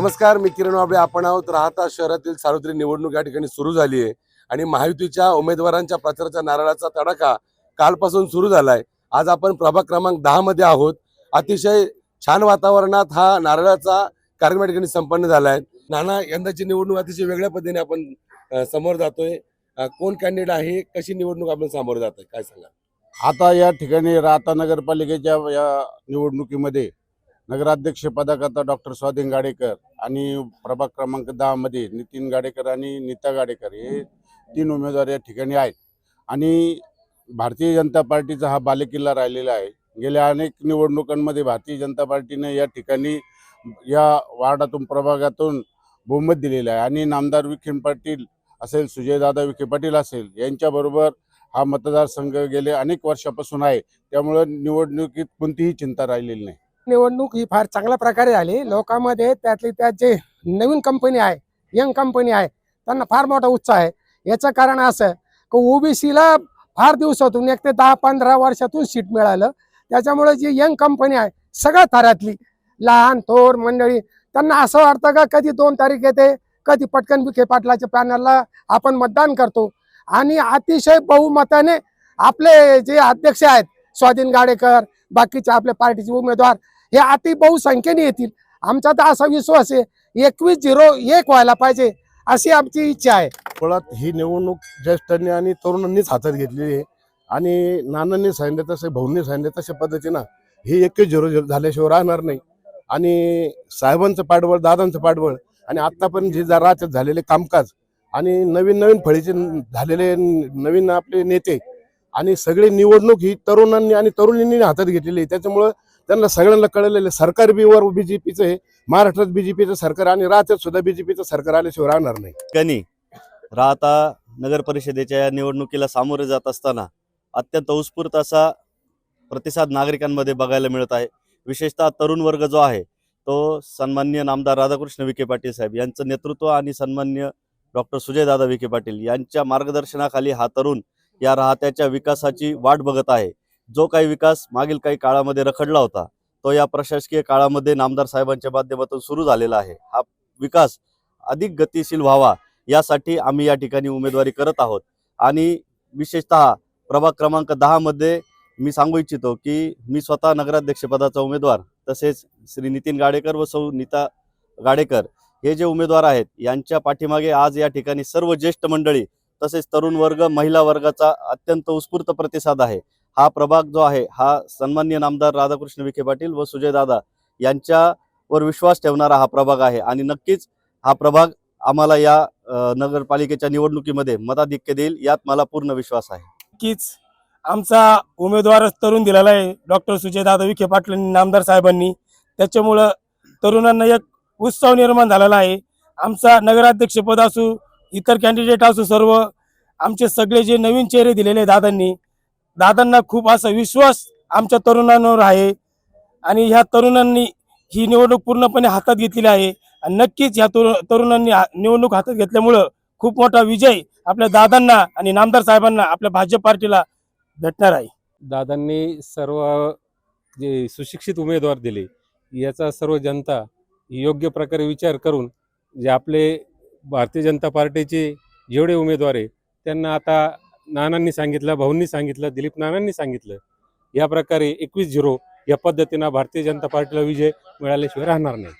नमस्कार मी किरण वाबळे आपण आहोत राहता शहरातील सार्वत्रिक निवडणूक या ठिकाणी सुरू झाली आहे आणि महायुतीच्या उमेदवारांच्या प्रचाराच्या नारळाचा तडाखा कालपासून सुरू झालाय. आज आपण प्रभाग क्रमांक दहा मध्ये आहोत. अतिशय छान वातावरणात हा नारळाचा कार्यक्रम या ठिकाणी संपन्न झालाय. नाना यंदाची निवडणूक अतिशय वेगळ्या पद्धतीने आपण समोर जातोय. कोण कॅन्डिडेट आहे? कशी निवडणूक आपण सामोर जात आहे काय सांगा आता या ठिकाणी राहता नगरपालिकेच्या या निवडणुकीमध्ये नगराध्यक्ष पदाकरता डॉक्टर स्वाधीन गाडेकर आणि प्रभाग क्रमांक दहामध्ये नितीन गाडेकर आणि नीता गाडेकर हे तीन उमेदवार या ठिकाणी आहेत. आणि भारतीय जनता पार्टीचा हा बालेकिल्ला राहिलेला आहे. गेल्या अनेक निवडणुकांमध्ये भारतीय जनता पार्टीने या ठिकाणी या वार्डातून प्रभागातून बहुमत दिलेलं आहे. आणि नामदार विखे पाटील असेल सुजयदादा विखे पाटील असेल यांच्याबरोबर हा मतदारसंघ गेले अनेक वर्षापासून आहे. त्यामुळं निवडणुकीत कोणतीही चिंता राहिलेली नाही. निवडणूक ही फार चांगल्या प्रकारे झाली. लोकांमध्ये त्यातली त्यात जे नवीन कंपनी आहे यंग कंपनी आहे त्यांना फार मोठा उत्साह आहे. याचं कारण असं की ओबीसीला फार दिवसातून एक ते दहा पंधरा वर्षातून सीट मिळालं. त्याच्यामुळे जी यंग कंपनी आहे सगळ्या थरातली लहान थोर मंडळी त्यांना असं वाटतं का कधी दोन तारीख येते कधी पटकन विखे पाटलाच्या पॅनलला आपण मतदान करतो. आणि अतिशय बहुमताने आपले जे अध्यक्ष आहेत स्वाधीन गाडेकर बाकीचे आपल्या पार्टीचे उमेदवार हे अति बहुसंख्येने येतील. आमचा तर असा विश्वास आहे एकवीस झिरो एक व्हायला पाहिजे अशी आमची इच्छा आहे. मुळात ही निवडणूक ज्येष्ठांनी आणि तरुणांनीच हातात घेतलेली आहे. आणि नानांनी सांगितलं तसे भाऊंनी सांगितलं तशा पद्धतीनं ही एकवीस झिरो झिरो झाल्याशिवाय राहणार नाही. आणि साहेबांचं पाठबळ दादांचं पाठबळ आणि आत्तापर्यंत जे राज्यात झालेले कामकाज आणि नवीन नवीन फळीचे झालेले नवीन आपले नेते आणि सगळी निवडणूक ही तरुणांनी आणि तरुणींनी हातात घेतलेली आहे. त्याच्यामुळं त्यांना सगळ्यांना कळलेलं आहे, सरकार बीवर बीजेपीचं आहे. महाराष्ट्रात बीजेपीचं सरकार आणि राज्यात सुद्धा बीजेपीचं सरकार आल्याशिवाय राहणार नाही. ठिकाणी राहता नगर परिषदेच्या या निवडणुकीला सामोरे जात असताना अत्यंत उत्स्फूर्त असा प्रतिसाद नागरिकांमध्ये बघायला मिळत आहे. विशेषतः तरुण वर्ग जो आहे तो सन्मान्य नामदार राधाकृष्ण विखे पाटील साहेब यांचं नेतृत्व आणि सन्मान्य डॉक्टर सुजयदादा विखे पाटील यांच्या मार्गदर्शनाखाली हा तरुण या राहत्याच्या विकासाची वाट बघत आहे. जो काही विकास मागील काही काळामध्ये रखडला होता तो या प्रशासकीय काळामध्ये नामदार साहेबांच्या माध्यमातून सुरू झालेला आहे. हा विकास अधिक गतिशील व्हावा यासाठी आम्ही या ठिकाणी उमेदवारी करत आहोत. आणि विशेषतः प्रभाग क्रमांक दहामध्ये मी सांगू इच्छितो की मी स्वतः नगराध्यक्षपदाचा उमेदवार तसेच श्री नितीन गाडेकर व सौ नीता गाडेकर हे जे उमेदवार आहेत यांच्या पाठीमागे आज या ठिकाणी सर्व ज्येष्ठ मंडळी तसेच तरुण वर्ग महिला वर्गाचा अत्यंत उत्स्फूर्त प्रतिसाद आहे. हा प्रभाग जो आहे हा सन्मान्य नामदार राधाकृष्ण विखे पाटील व सुजयदादा यांच्यावर विश्वास ठेवणारा हा प्रभाग आहे. आणि नक्कीच हा प्रभाग आम्हाला या नगरपालिकेच्या निवडणुकीमध्ये मताधिक्य देईल यात मला पूर्ण विश्वास आहे. नक्कीच. आमचा उमेदवारच तरुण दिलेला आहे डॉक्टर सुजयदादा विखे पाटील नामदार साहेबांनी. त्याच्यामुळं तरुणांना एक उत्सव निर्माण झालेला आहे. आमचा नगराध्यक्षपद असू इतर कॅन्डिडेट असू सर्व आमचे सगळे जे नवीन चेहरे दिलेले दादांनी दादांना खूप असा विश्वास आमच्या तरुणांवर आहे. आणि ह्या तरुणांनी ही निवडणूक पूर्णपणे हातात घेतलेली आहे. आणि नक्कीच ह्या तरुणांनी निवडणूक हातात घेतल्यामुळं खूप मोठा विजय आपल्या दादांना आणि नामदार साहेबांना आपल्या भाजप पार्टीला भेटणार आहे. दादांनी सर्व जे सुशिक्षित उमेदवार दिले याचा सर्व जनता योग्य प्रकारे विचार करून जे आपले भारतीय जनता पार्टीचे जेवढे उमेदवार आहे त्यांना आता नानांनी सांगितलं भाऊंनी सांगितलं दिलीप नानांनी सांगितलं या प्रकारे एकवीस झिरो या पद्धतीनं भारतीय जनता पार्टीला विजय मिळाल्याशिवाय राहणार नाही.